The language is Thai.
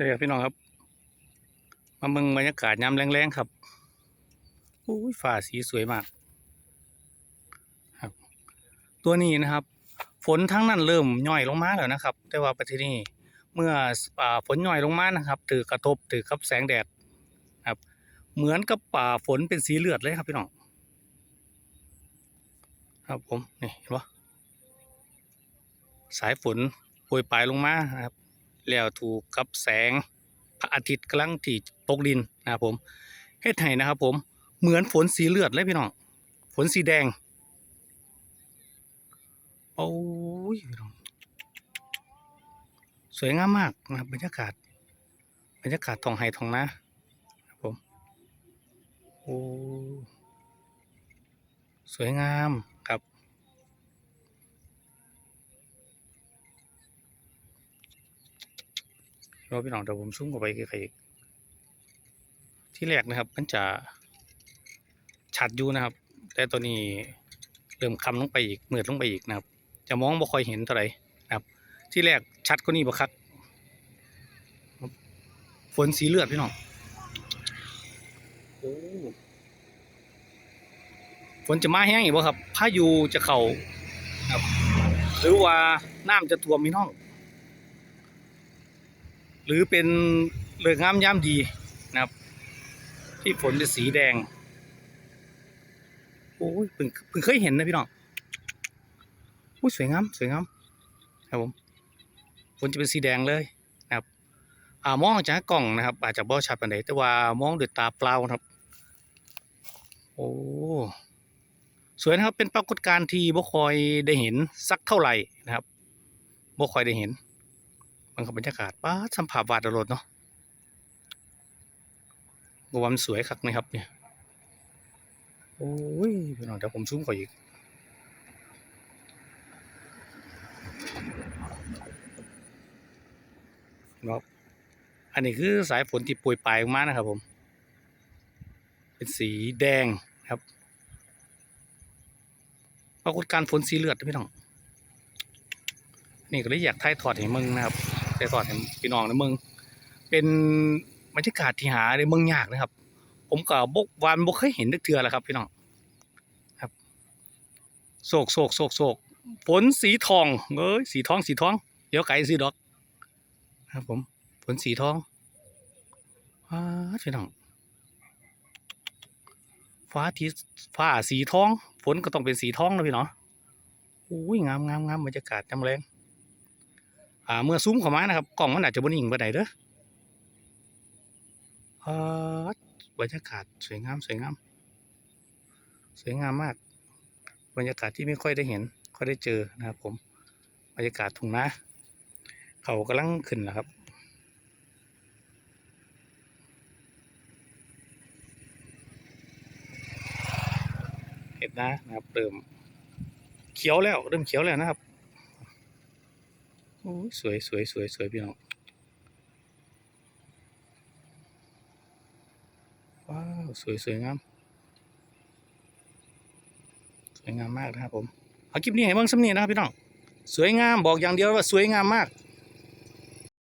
วัสดีครับพี่น้องครับ มาเมืองบรรยากาศยามแรงๆครับโอ้ยฟ้าสีสวยมาก ครับ ตัวนี้นะครับ ฝนทั้งนั้นเริ่มย่อยลงมาแล้วนะครับ แต่ว่าประเทศนี้เมื่ออ่าฝนย่อยลงมานะครับถือกระทบถือกับแสงแดดครับ เหมือนกับป่าฝนเป็นสีเลือดเลยครับพี่น้องครับผมนี่เห็นปะสายฝนโปรยปลายลงมานะครับ แล้วถูกกับแสงพระอาทิตย์กำลังที่ตกดินนะครับผมเฮ็ดให้นะครับ ผมเหมือนฝนสีเลือดเลยพี่น้องฝนสีแดงโอ้ยพี่น้องสวยงามมากนะบรรยากาศบรรยากาศทองไห่ท้องนาครับผมโอ้สวยงาม ครับรอพี่น้องเดี๋ยวผมซูมเข้าไปใกอีกที่แรกนะครับ มันจะชัดอยู่นะครับ แต่ตัวนี้เริ่มคำลงไปอีกเมือดลงไปอีกนะครับ จะมองบ่ค่อยเห็นเท่าไหร่นะครับ ที่แรกชัดกว่านี้บ่คักฝนสีเลือดพี่น้องโอ้ฝนจะมาแห้งอีกบ่ครับพายุจะเข้าครับ หรือว่าน้ำจะท่วมพี่น้อง หรือเป็นเลือกงามยามดีนะครับ ที่ฝนจะสีแดงโอ้ยเพิ่งเพิ่งเคยเห็นนะพี่น้องโอ้ยสวยงามสวยงามครับผมฝนจะเป็นสีแดงเลยนะครับอ่ามองจากกล้องนะครับ อาจจะบ่ชัดปานใดแต่ว่ามองด้วยตาเปล่านะครับ โอ้สวยนะครับเป็นปรากฏการณ์ที่บ่คอยได้เห็นสักเท่าไหร่นะครับบ่คอยได้เห็น มันก็บรรยากาศป้าสัมผัสวาดอรรถเนาะกวามนสวยคักนะครับเนี่ย โอ้ยพี่น้องเดี๋ยวผมซูมก่อนอีกเนาะอันนี้คือสายฝนที่ปรยปลายออกมานะครับผม เป็นสีแดงครับปรากฏการณ์ฝนสีเลือดพี่น้องนี่ก็เลยอยากถ่ายทอดให้มึงนะครับ ถ่ายทอดให้พี่น้องในเมืองเป็นบรรยากาศที่หาในเมืองยากนะครับ ผมก็บกวานบกเคยเห็นนึกเทือแล้วครับ พี่น้องครับโศกโศกโศกโศกฝนสีทองเอ้ยสีทองสีทองเดี๋ยวไก่สีดอก ครับ ผมฝนสีทองฟ้าพี่น้องฟ้าที่ฟ้าสีทองฝนก็ต้องเป็นสีทองนะพี่น้องอุ้ยงามงามงามบรรยากาศจำแรง อ่าเมื่อซูมเข้ามานะครับกล้องมันอาจจะบนหิ่งไปไหนเด้ออ่าบรรยากาศสวยงามสวยงามสวยงามมาก บรรยากาศที่ไม่ค่อยได้เห็นค่อยได้เจอนะครับผมบรรยากาศทุ่งนาเขากำลังขึ้นนะครับเห็นนะนะครับเริ่มเขียวแล้วเริ่มเขียวแล้วนะครับ โอ้สวยสวยสวยสวยพี่น้องว้าวสวยสวยงามสวยงามมากนะครับผมเอาคลิปนี้ให้เบิ่งสำเนียนะครับพี่น้องสวยงามบอกอย่างเดียวว่าสวยงามมาก